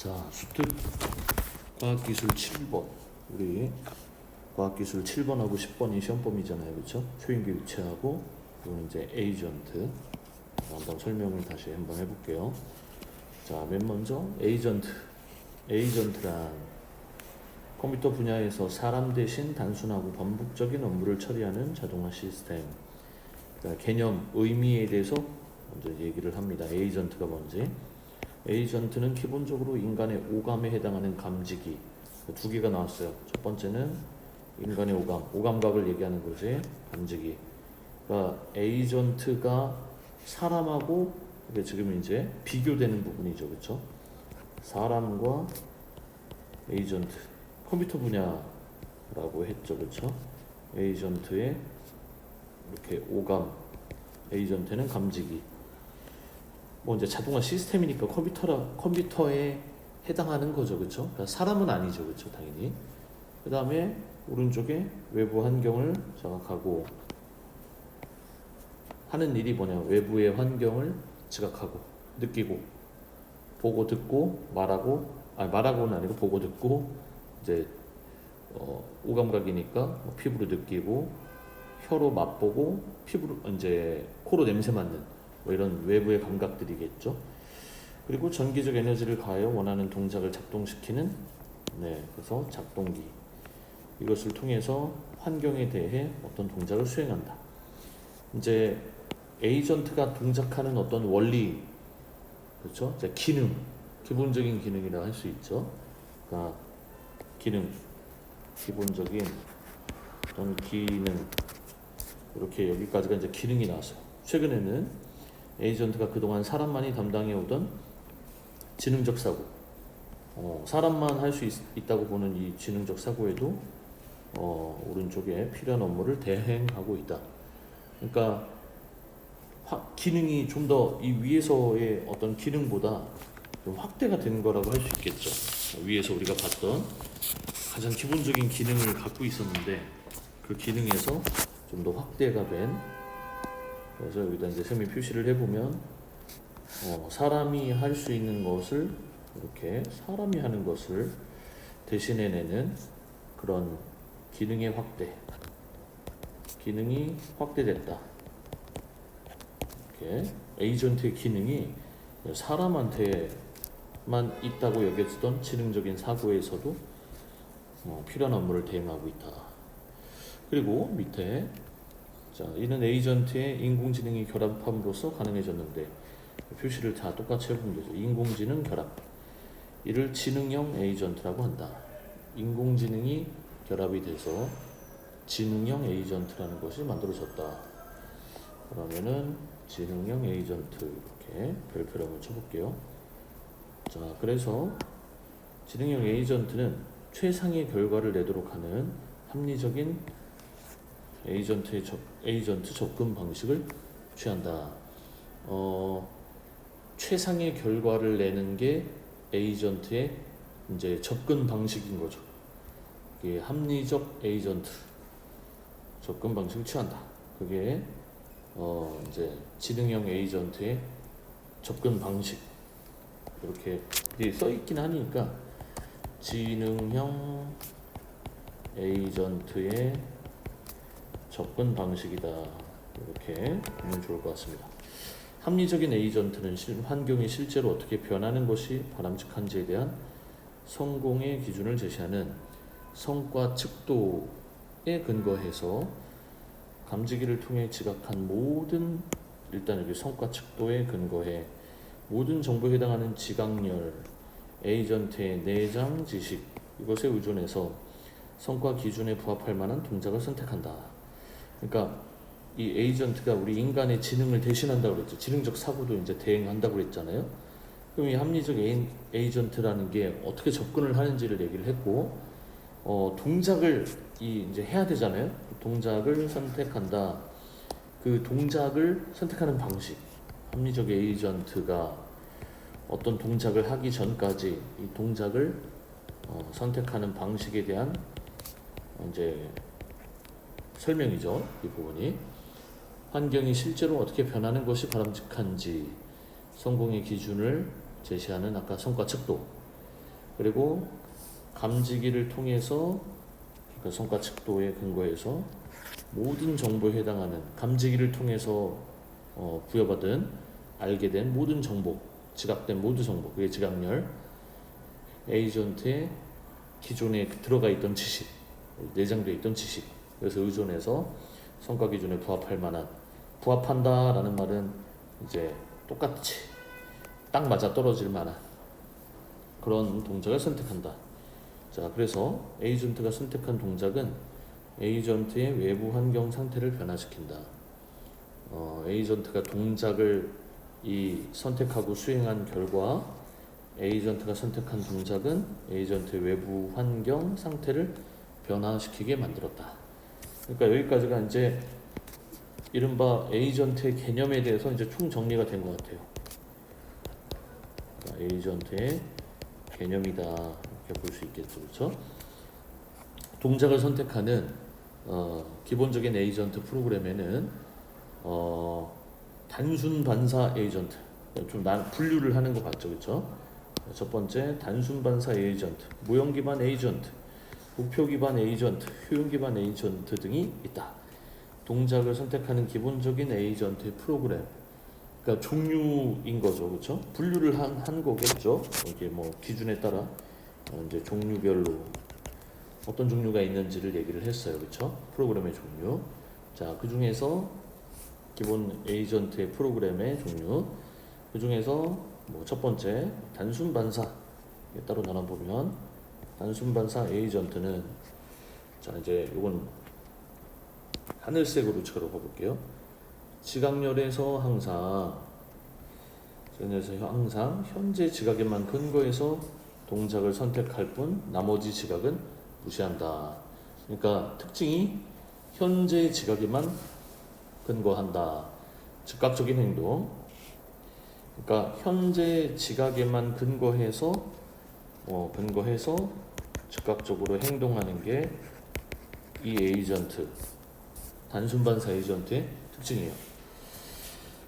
자, 수특 과학기술 7번. 우리 과학기술 7번하고 10번이 시험범위잖아요. 그렇죠? 초인기 위치하고 그리고 이제 에이전트. 한번 설명을 다시 한번 해 볼게요. 자, 맨 먼저 에이전트. 에이전트란 컴퓨터 분야에서 사람 대신 단순하고 반복적인 업무를 처리하는 자동화 시스템. 그러니까 개념, 의미에 대해서 먼저 얘기를 합니다. 에이전트가 뭔지. 에이전트는 기본적으로 인간의 오감에 해당하는 감지기 두 개가 나왔어요. 첫 번째는 인간의 오감, 오감각을 얘기하는 거지 감지기. 그러니까 에이전트가 사람하고 이게 지금 이제 비교되는 부분이죠, 그렇죠? 사람과 에이전트, 컴퓨터 분야라고 했죠, 그렇죠? 에이전트의 이렇게 오감, 에이전트는 감지기. 뭐 이제 자동화 시스템이니까 컴퓨터라 컴퓨터에 해당하는 거죠, 그렇죠? 그러니까 사람은 아니죠, 그렇죠, 당연히. 그 다음에 오른쪽에 외부 환경을 자각하고 하는 일이 뭐냐, 외부의 환경을 지각하고 느끼고 보고 듣고 말하고 아니 말하고는 아니고 보고 듣고 이제 어, 오감각이니까 뭐 피부로 느끼고 혀로 맛보고 피부로 이제 코로 냄새 맡는 뭐 이런 외부의 감각들이겠죠. 그리고 전기적 에너지를 가하여 원하는 동작을 작동시키는 네, 그래서 작동기 이것을 통해서 환경에 대해 어떤 동작을 수행한다. 이제 에이전트가 동작하는 어떤 원리 그렇죠? 이제 기능 기본적인 기능이라 할 수 있죠. 그러니까 기능 기본적인 어떤 기능 이렇게 여기까지가 이제 기능이 나왔어요. 최근에는 에이전트가 그동안 사람만이 담당해 오던 지능적 사고, 어, 사람만 할 수 있다고 보는 이 지능적 사고에도 어, 오른쪽에 필요한 업무를 대행하고 있다. 그러니까 화, 기능이 좀 더 이 위에서의 어떤 기능보다 좀 확대가 되는 거라고 할 수 있겠죠. 위에서 우리가 봤던 가장 기본적인 기능을 갖고 있었는데 그 기능에서 좀 더 확대가 된 그래서 여기다 이제 셈이 표시를 해보면 어, 사람이 할 수 있는 것을 이렇게 사람이 하는 것을 대신해내는 그런 기능의 확대. 기능이 확대됐다. 이렇게 에이전트의 기능이 사람한테만 있다고 여겨지던 지능적인 사고에서도 어, 필요한 업무를 대행하고 있다. 그리고 밑에 자, 이는 에이전트의 인공지능이 결합함으로써 가능해졌는데 표시를 다 똑같이 해보면 되죠. 인공지능 결합. 이를 지능형 에이전트라고 한다. 인공지능이 결합이 돼서 지능형 에이전트라는 것이 만들어졌다. 그러면은 지능형 에이전트 이렇게 별표를 한번 쳐볼게요. 자, 그래서 지능형 에이전트는 최상의 결과를 내도록 하는 합리적인 에이전트의 접, 에이전트 접근 방식을 취한다. 어, 최상의 결과를 내는 게 에이전트의 이제 접근 방식인 거죠. 이게 합리적 에이전트 접근 방식을 취한다. 그게 어, 이제 지능형 에이전트의 접근 방식 이렇게 써 있긴 하니까 지능형 에이전트의 접근 방식이다. 이렇게 보면 좋을 것 같습니다. 합리적인 에이전트는 실, 환경이 실제로 어떻게 변하는 것이 바람직한지에 대한 성공의 기준을 제시하는 성과 측도에 근거해서 감지기를 통해 지각한 모든 일단 여기 성과 측도에 근거해 모든 정보에 해당하는 지각열 에이전트의 내장 지식 이것에 의존해서 성과 기준에 부합할 만한 동작을 선택한다. 그러니까 이 에이전트가 우리 인간의 지능을 대신한다고 그랬죠. 지능적 사고도 이제 대행한다고 그랬잖아요. 그럼 이 합리적 에이, 에이전트라는 게 어떻게 접근을 하는지를 얘기를 했고, 어, 동작을 이 이제 해야 되잖아요. 동작을 선택한다. 그 동작을 선택하는 방식. 합리적 에이전트가 어떤 동작을 하기 전까지 이 동작을 어, 선택하는 방식에 대한 이제 설명이죠. 이 부분이 환경이 실제로 어떻게 변하는 것이 바람직한지 성공의 기준을 제시하는 아까 성과 측도 그리고 감지기를 통해서 그 성과 측도에 근거해서 모든 정보에 해당하는 감지기를 통해서 어, 부여받은 알게 된 모든 정보, 지각된 모든 정보, 그게 지각열, 에이전트의 기존에 들어가 있던 지식, 내장돼 있던 지식, 그래서 의존해서 성과 기준에 부합할 만한 부합한다라는 말은 이제 똑같이 딱 맞아 떨어질 만한 그런 동작을 선택한다. 자, 그래서 에이전트가 선택한 동작은 에이전트의 외부 환경 상태를 변화시킨다. 어, 에이전트가 동작을 이 선택하고 수행한 결과 에이전트가 선택한 동작은 에이전트의 외부 환경 상태를 변화시키게 만들었다. 그러니까 여기까지가 이제 이른바 에이전트의 개념에 대해서 이제 총 정리가 된 것 같아요. 그러니까 에이전트의 개념이다 이렇게 볼 수 있겠죠, 그렇죠? 동작을 선택하는 어, 기본적인 에이전트 프로그램에는 어, 단순 반사 에이전트 좀 난 분류를 하는 것 같죠, 그렇죠? 첫 번째 단순 반사 에이전트, 모형 기반 에이전트, 목표 기반 에이전트, 효용 기반 에이전트 등이 있다. 동작을 선택하는 기본적인 에이전트의 프로그램. 그러니까 종류인 거죠, 그렇죠? 분류를 한, 한 거겠죠. 이게 뭐 기준에 따라 어, 이제 종류별로 어떤 종류가 있는지를 얘기를 했어요, 그렇죠? 프로그램의 종류. 자, 그 중에서 기본 에이전트의 프로그램의 종류. 그 중에서 뭐 첫 번째 단순 반사 따로 나눠 보면 단순 반사 에이전트는 자 이제 이건 하늘색으로 적어 볼게요. 지각열에서 항상 지각열에서 항상 현재 지각에만 근거해서 동작을 선택할 뿐 나머지 지각은 무시한다. 그러니까 특징이 현재 지각에만 근거한다. 즉각적인 행동. 그러니까 현재 지각에만 근거해서 어, 근거해서 즉각적으로 행동하는 게 이 에이전트 단순 반사 에이전트의 특징이에요.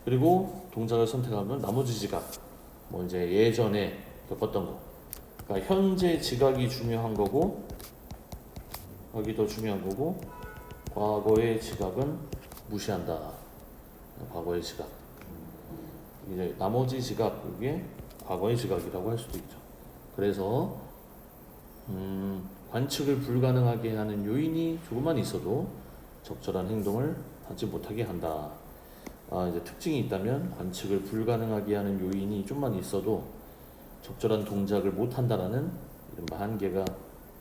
그리고 동작을 선택하면 나머지 지각 뭐 이제 예전에 겪었던 거 그러니까 현재 지각이 중요한 거고 여기 더 중요한 거고 과거의 지각은 무시한다. 과거의 지각 이제 나머지 지각 이게 과거의 지각이라고 할 수도 있죠. 그래서 음, 관측을 불가능하게 하는 요인이 조금만 있어도 적절한 행동을 하지 못하게 한다. 아, 이제 특징이 있다면 관측을 불가능하게 하는 요인이 좀만 있어도 적절한 동작을 못 한다라는 이른바 한계가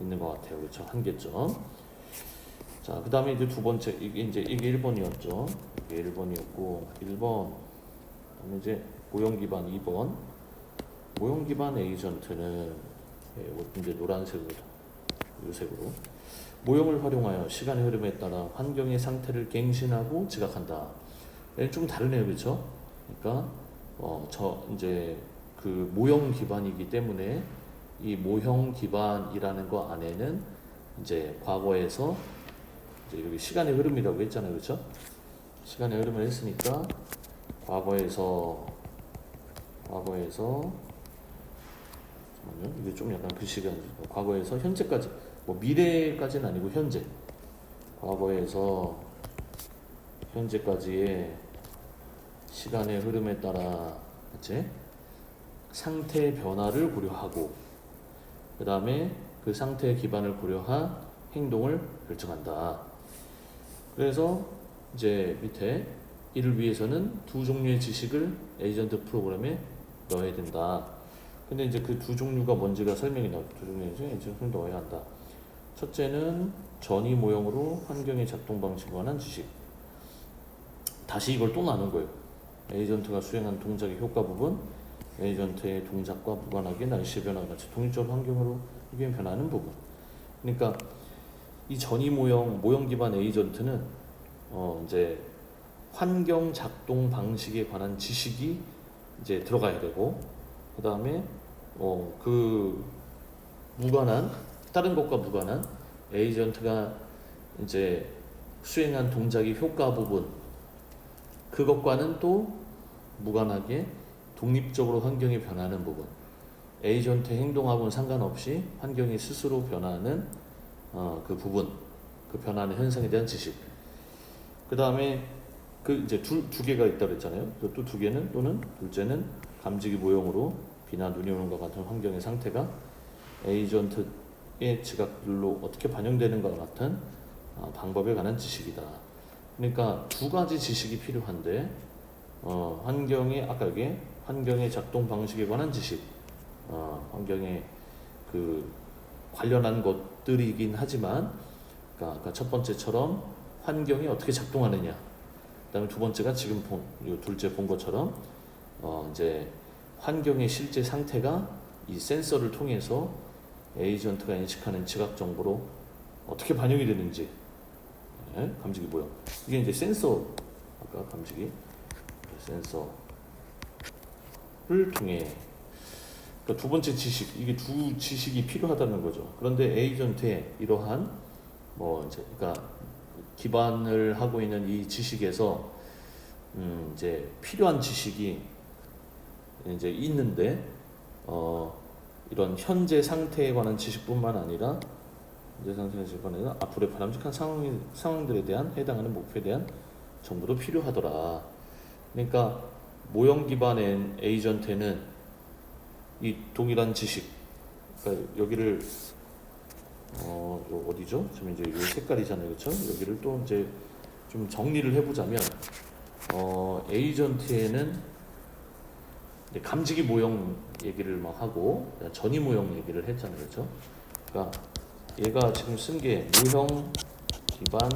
있는 것 같아요. 그렇죠? 한계점. 자, 그 다음에 이제 두 번째, 이게 이제 이게 1번이었죠. 이게 1번이었고, 1번. 그다음에 이제 모형 기반 2번. 모형 기반 에이전트는 예, 이제 노란색으로, 요색으로. 모형을 활용하여 시간의 흐름에 따라 환경의 상태를 갱신하고 지각한다. 좀 다르네요, 그렇죠? 그러니까 어, 저 이제 그 모형 기반이기 때문에 이 모형 기반이라는 거 안에는 이제 과거에서 이제 여기 시간의 흐름이라고 했잖아요, 그렇죠? 시간의 흐름을 했으니까 과거에서 과거에서 잠깐만요, 이게 좀 약간 글씨가. 과거에서 현재까지 뭐 미래까지는 아니고 현재 과거에서 현재까지의 시간의 흐름에 따라 그치? 상태 변화를 고려하고 그 다음에 그 상태의 기반을 고려한 행동을 결정한다. 그래서 이제 밑에 이를 위해서는 두 종류의 지식을 에이전트 프로그램에 넣어야 된다. 근데 이제 그 두 종류가 뭔지가 설명이 나오죠. 두 종류의 에이전트를 넣어야 한다. 첫째는 전이 모형으로 환경의 작동 방식에 관한 지식. 다시 이걸 또 나눈 거예요. 에이전트가 수행한 동작의 효과 부분, 에이전트의 동작과 무관하게 날씨 변화 같이 독립적 환경으로 이게 변하는 부분. 그러니까 이 전이 모형 모형 기반 에이전트는 어 이제 환경 작동 방식에 관한 지식이 이제 들어가야 되고 그 다음에 어 그 무관한 다른 것과 무관한 에이전트가 이제 수행한 동작의 효과 부분 그것과는 또 무관하게 독립적으로 환경이 변하는 부분 에이전트의 행동하고는 상관없이 환경이 스스로 변하는 어, 그 부분, 그 변하는 현상에 대한 지식. 그 다음에 그 이제 두, 두 개가 있다 그랬잖아요. 또 두 개는 또는 둘째는 감지기 모형으로 비나 눈이 오는 것 같은 환경의 상태가 에이전트의 지각들로 어떻게 반영되는 것 같은 어, 방법에 관한 지식이다. 그러니까 두 가지 지식이 필요한데 어, 환경의 아까 여기 환경의 작동 방식에 관한 지식, 어, 환경의 그 관련한 것들이긴 하지만 그러니까 아까 첫 번째처럼 환경이 어떻게 작동하느냐. 그다음에 두 번째가 지금 본, 요 둘째 본 것처럼 어, 이제 환경의 실제 상태가 이 센서를 통해서 에이전트가 인식하는 지각 정보로 어떻게 반영이 되는지 예? 감지기 모형 이게 이제 센서 아까 감지기 센서를 통해 그러니까 두 번째 지식 이게 두 지식이 필요하다는 거죠. 그런데 에이전트의 이러한 뭐 이제 그러니까 기반을 하고 있는 이 지식에서 음 이제 필요한 지식이 이제 있는데 어 이런 현재 상태에 관한 지식뿐만 아니라 현재 상태에 관한 앞으로의 바람직한 상황 상황들에 대한 해당하는 목표에 대한 정보도 필요하더라. 그러니까 모형 기반의 에이전트는 이 동일한 지식, 그러니까 여기를 어요 어디죠? 지금 이제 요 색깔이잖아요, 그렇죠? 여기를 또 이제 좀 정리를 해보자면 어 에이전트에는 감지기 모형 얘기를 막 하고 전이 모형 얘기를 했잖아요, 그렇죠? 그러니까 얘가 지금 쓴 게 모형 기반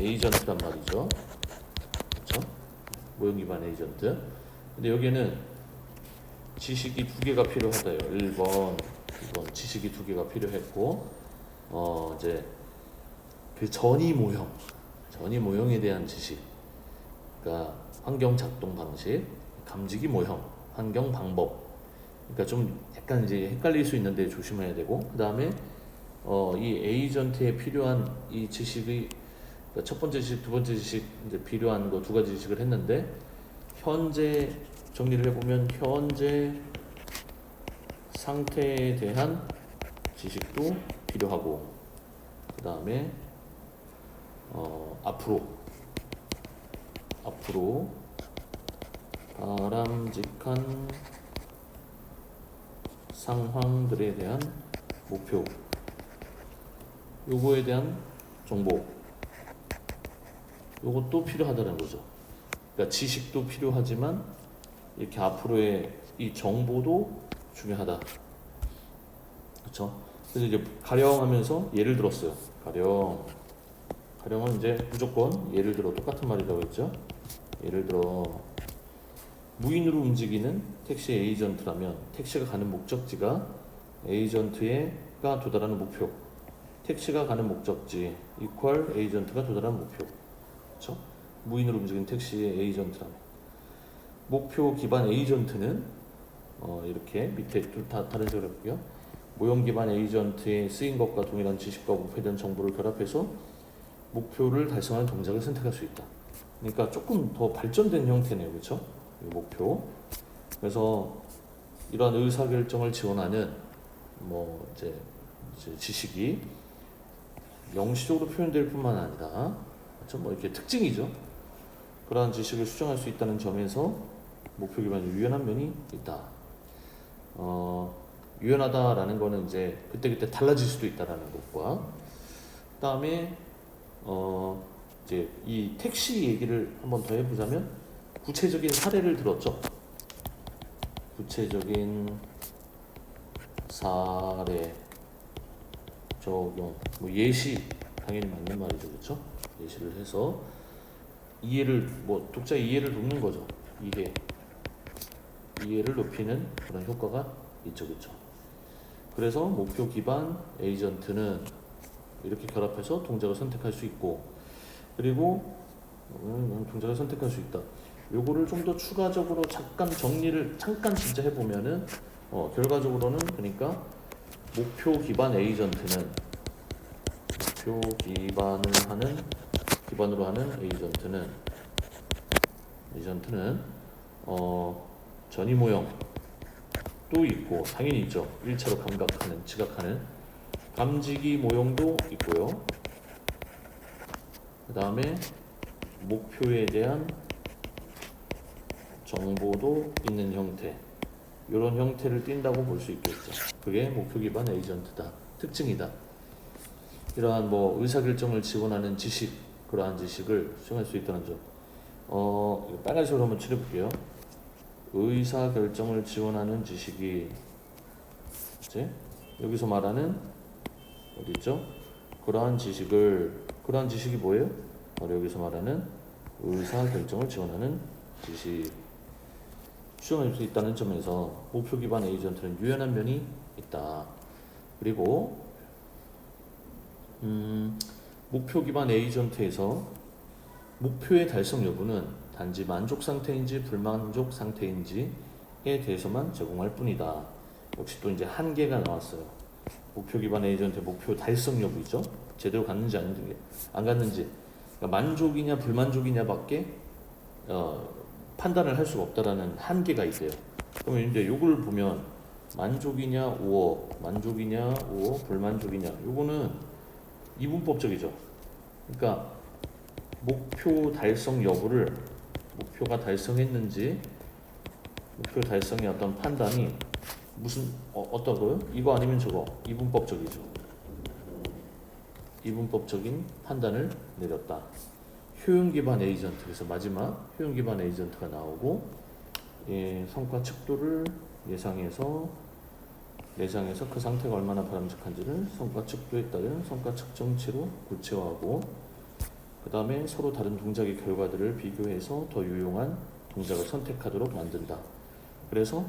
에이전트란 말이죠, 그렇죠? 모형 기반 에이전트. 근데 여기는 지식이 두 개가 필요하다요. 1번, 2번 지식이 두 개가 필요했고 어 이제 그 전이 모형, 전이 모형에 대한 지식, 그러니까 환경 작동 방식, 감지기 모형, 환경 방법. 그러니까 좀 약간 이제 헷갈릴 수 있는데 조심해야 되고 그 다음에 어, 이 에이전트에 필요한 이 지식이 그러니까 첫 번째 지식, 두 번째 지식 이제 필요한 거 두 가지 지식을 했는데 현재 정리를 해보면 현재 상태에 대한 지식도 필요하고 그 다음에 어, 앞으로 앞으로 바람직한 상황들에 대한 목표 요거에 대한 정보 요것도 필요하다는 거죠. 그러니까 지식도 필요하지만 이렇게 앞으로의 이 정보도 중요하다. 그렇죠? 그래서 이제 가령 하면서 예를 들었어요. 가령 가령은 이제 무조건 예를 들어 똑같은 말이라고 했죠. 예를 들어 무인으로 움직이는 택시 에이전트라면 택시가 가는 목적지가 에이전트가 도달하는 목표 택시가 가는 목적지 이퀄 에이전트가 도달하는 목표. 그렇죠? 무인으로 움직이는 택시의 에이전트라면. 목표 기반 에이전트는 어, 이렇게 밑에 좀 다, 다른 식으로 해볼게요. 모형 기반 에이전트에 쓰인 것과 동일한 지식과 대한 정보를 결합해서 목표를 달성하는 동작을 선택할 수 있다. 그러니까 조금 더 발전된 형태네요. 그렇죠? 이 목표. 그래서 이러한 의사결정을 지원하는 뭐 이제, 지식이 명시적으로 표현될 뿐만 아니라 그렇죠? 뭐 이렇게 특징이죠. 그러한 지식을 수정할 수 있다는 점에서 목표 기반이 유연한 면이 있다. 어, 유연하다라는 거는 이제 그때그때 달라질 수도 있다라는 것과 그다음에 어, 이제 이 택시 얘기를 한번 더 해보자면 구체적인 사례를 들었죠. 구체적인 사례 적용 뭐 예시 당연히 맞는 말이죠, 그렇죠? 예시를 해서 이해를 뭐 독자 이해를 돕는 거죠. 이해 이해를 높이는 그런 효과가 있죠, 그렇죠? 그래서 목표 기반 에이전트는 이렇게 결합해서 동작을 선택할 수 있고 그리고 음, 동작을 선택할 수 있다. 요거를 좀 더 추가적으로 잠깐 정리를 잠깐 진짜 해보면은 어, 결과적으로는 그러니까 목표 기반 에이전트는 목표 기반을 하는 기반으로 하는 에이전트는 에이전트는 어, 전이 모형 또 있고 당연히 있죠. 1차로 감각하는 지각하는 감지기 모형도 있고요. 그 다음에 목표에 대한 정보도 있는 형태 이런 형태를 띈다고 볼 수 있겠죠. 그게 목표 기반 에이전트다. 특징이다. 이러한 뭐 의사결정을 지원하는 지식 그러한 지식을 수행할 수 있다는 점. 어 빨간색으로 한번 칠해볼게요. 의사결정을 지원하는 지식이 이제 여기서 말하는 어디 있죠? 그러한 지식을 그러한 지식이 뭐예요? 바로 여기서 말하는 의사결정을 지원하는 지식 수행할 수 있다는 점에서 목표 기반 에이전트는 유연한 면이 있다. 그리고 음, 목표 기반 에이전트에서 목표의 달성 여부는 단지 만족 상태인지 불만족 상태인지에 대해서만 제공할 뿐이다. 역시 또 이제 한계가 나왔어요. 목표 기반 에이전트의 목표 달성 여부죠. 제대로 갔는지 안 갔는지 그러니까 만족이냐 불만족이냐밖에 어, 판단을 할 수가 없다라는 한계가 있대요. 그러면 이제 요걸 보면 만족이냐 우어, 만족이냐 우어, 불만족이냐 요거는 이분법적이죠. 그러니까 목표 달성 여부를 목표가 달성했는지 목표 달성의 어떤 판단이 무슨 어, 어떠고요? 이거 아니면 저거 이분법적이죠. 이분법적인 판단을 내렸다. 효용 기반 에이전트 그래서 마지막 효용 기반 에이전트가 나오고 예, 성과 척도를 예상해서 예상해서 그 상태가 얼마나 바람직한지를 성과 척도에 따른 성과 측정치로 구체화하고 그 다음에 서로 다른 동작의 결과들을 비교해서 더 유용한 동작을 선택하도록 만든다. 그래서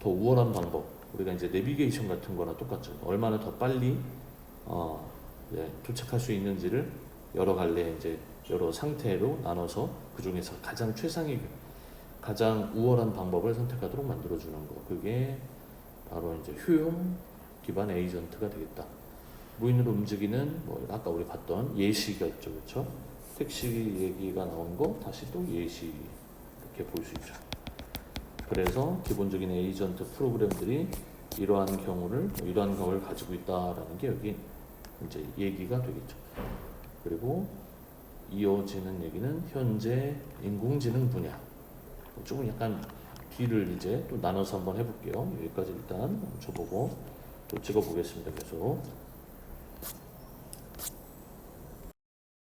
더 우월한 방법 우리가 이제 내비게이션 같은 거랑 똑같죠. 얼마나 더 빨리 어, 예, 도착할 수 있는지를 여러 갈래 이제 여러 상태로 나눠서 그 중에서 가장 최상의 가장 우월한 방법을 선택하도록 만들어 주는 거. 그게 바로 이제 효용 기반 에이전트가 되겠다. 무인으로 움직이는 뭐 아까 우리 봤던 예시가 있죠, 그렇죠? 택시 얘기가 나온 거 다시 또 예시 이렇게 볼 수 있죠. 그래서 기본적인 에이전트 프로그램들이 이러한 경우를 이러한 경우를 가지고 있다라는 게 여기 이제 얘기가 되겠죠. 그리고 이어지는 얘기는 현재 인공지능 분야. 조금 약간 뒤를 이제 또 나눠서 한번 해볼게요. 여기까지 일단 쳐보고 또 찍어보겠습니다. 계속.